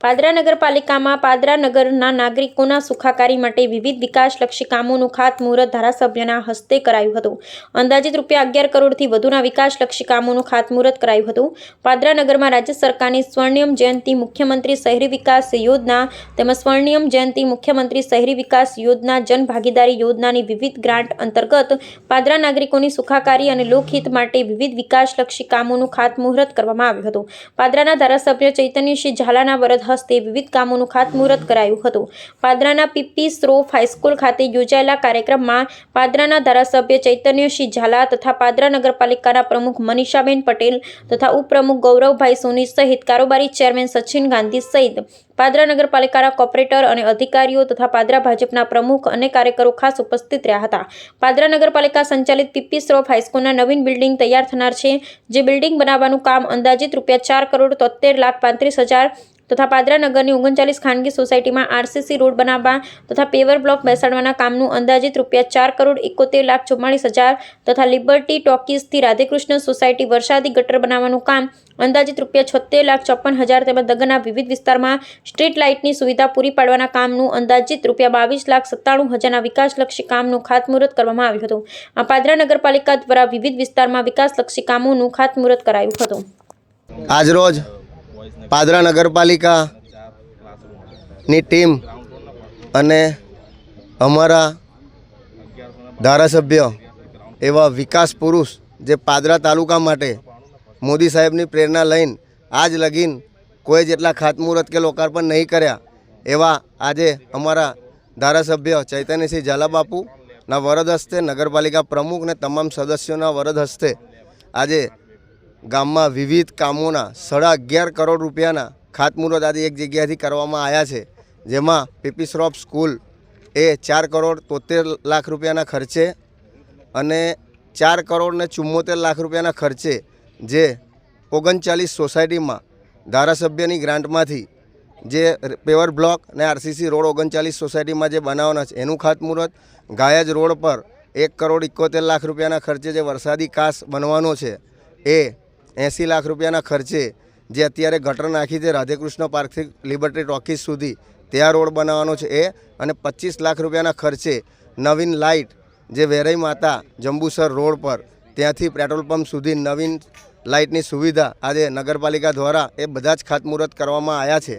પાદરા નગરપાલિકામાં પાદરા નગરના નાગરિકોના સુખાકારી માટે વિવિધ વિકાસલક્ષી કામોનું ખાતમુહૂર્ત ધારાસભ્યના હસ્તે કરાયું હતું. અંદાજિત રૂપિયા અગિયાર કરોડથી વધુના વિકાસલક્ષી કામોનું ખાતમુહૂર્ત કરાયું હતું. પાદરા નગરમાં રાજ્ય સરકારની સ્વર્ણિમ જયંતિ મુખ્યમંત્રી શહેરી વિકાસ યોજના તેમજ સ્વર્ણિમ જયંતિ મુખ્યમંત્રી શહેરી વિકાસ યોજના જન ભાગીદારી યોજનાની વિવિધ ગ્રાન્ટ અંતર્ગત પાદરા નાગરિકોની સુખાકારી અને લોકહિત માટે વિવિધ વિકાસલક્ષી કામોનું ખાતમુહૂર્ત કરવામાં આવ્યું હતું. પાદરાના ધારાસભ્ય ચૈતન્યસિંહ ઝાલાના વરદ હસ્તે વિવિધ કામોનું ખાતમુહૂર્ત કરાયું હતું. પાદરાના પીપી શ્રોફ હાઈસ્કૂલ ખાતે યોજાયેલા કાર્યક્રમમાં પાદરાના ધારાસભ્ય ચૈતન્યસિંહ ઝાલા તથા પાદરા નગરપાલિકાના પ્રમુખ મનીષાબેન પટેલ તથા ઉપપ્રમુખ ગૌરવભાઈ સોની સહિત કારોબારી ચેરમેન સચિન ગાંધી સહિત પાદરા નગરપાલિકાના કોર્પોરેટર અને અધિકારીઓ તથા પાદરા ભાજપના પ્રમુખ અને કાર્યકરો ખાસ ઉપસ્થિત રહ્યા હતા. પાદરા નગરપાલિકા સંચાલિત પીપી શ્રોફ હાઈસ્કૂલના નવીન બિલ્ડિંગ તૈયાર થનાર છે, જે બિલ્ડિંગ બનાવવાનું કામ અંદાજિત રૂપિયા ચાર કરોડ તોતેર લાખ પાંત્રીસ હજાર તથા પાદરા નગરની ઓગણચાલીસ ખાનગી સોસાયટીમાં આરસીસી રોડ બનાવવા તથા પેવર બ્લોક બેસાડવાના કામનું અંદાજિત રૂપિયા ચાર કરોડ એકોતેર લાખ ચુમ્માળીસ હજાર તથા લિબર્ટી ટોકીઝથી રાધેકૃષ્ણ સોસાયટી વરસાદી ગટર બનાવવાનું કામ અંદાજિત રૂપિયા છોતેર લાખ ચોપન હજાર તેમજ નગરના વિવિધ વિસ્તારમાં સ્ટ્રીટ લાઇટની સુવિધા પૂરી પાડવાના કામનું અંદાજિત રૂપિયા બાવીસ લાખ સત્તાણું હજારના વિકાસલક્ષી કામનું ખાતમુહૂર્ત કરવામાં આવ્યું હતું. આ પાદરા નગરપાલિકા દ્વારા વિવિધ વિસ્તારમાં વિકાસલક્ષી કામોનું ખાતમુહૂર્ત કરાયું હતું. આજરોજ પાદરા નગરપાલિકાની ટીમ અને અમારા ધારાસભ્ય એવા વિકાસ પુરુષ જે પાદરા તાલુકા માટે મોદી સાહેબની પ્રેરણા લઈને આજ લગીન કોઈ જેટલા ખાતમુહૂર્ત કે લોકાર્પણ નહીં કર્યા, એવા આજે અમારા ધારાસભ્ય ચૈતન્યસિંહ ઝાલાબાપુના વરદ હસ્તે નગરપાલિકા પ્રમુખ ને તમામ સદસ્યોના વરદ હસ્તે આજે ગામમાં વિવિધ કામોના સાડા અગિયાર કરોડ રૂપિયાના ખાતમુહૂર્ત આજે એક જગ્યાથી કરવામાં આવ્યા છે, જેમાં પીપી શ્રોફ સ્કૂલ એ ચાર કરોડ તોતેર લાખ રૂપિયાના ખર્ચે અને ચાર કરોડ ને ચુમ્મોતેર લાખ રૂપિયાના ખર્ચે જે ઓગણચાલીસ સોસાયટીમાં ધારાસભ્યની ગ્રાન્ટમાંથી જે પેવર બ્લોક અને આરસીસી રોડ ઓગણચાલીસ સોસાયટીમાં જે બનાવવાના છે, એનું ખાતમુહૂર્ત ગાયજ રોડ પર એક કરોડ ઇકોતેર લાખ રૂપિયાના ખર્ચે જે વરસાદી કાસ બનવાનો છે, એ એંસી લાખ રૂપિયાના ખર્ચે જે અત્યારે ગટર નાખી છે રાધેકૃષ્ણ પાર્કથી લિબર્ટી ટોકીઝ સુધી, ત્યાં રોડ બનાવવાનો છે એ. અને પચીસ લાખ રૂપિયાના ખર્ચે નવીન લાઇટ જે વેરઈ માતા જંબુસર રોડ પર, ત્યાંથી પેટ્રોલ પંપ સુધી નવીન લાઇટની સુવિધા આજે નગરપાલિકા દ્વારા એ બધા જ ખાતમુહૂર્ત કરવામાં આવ્યા છે.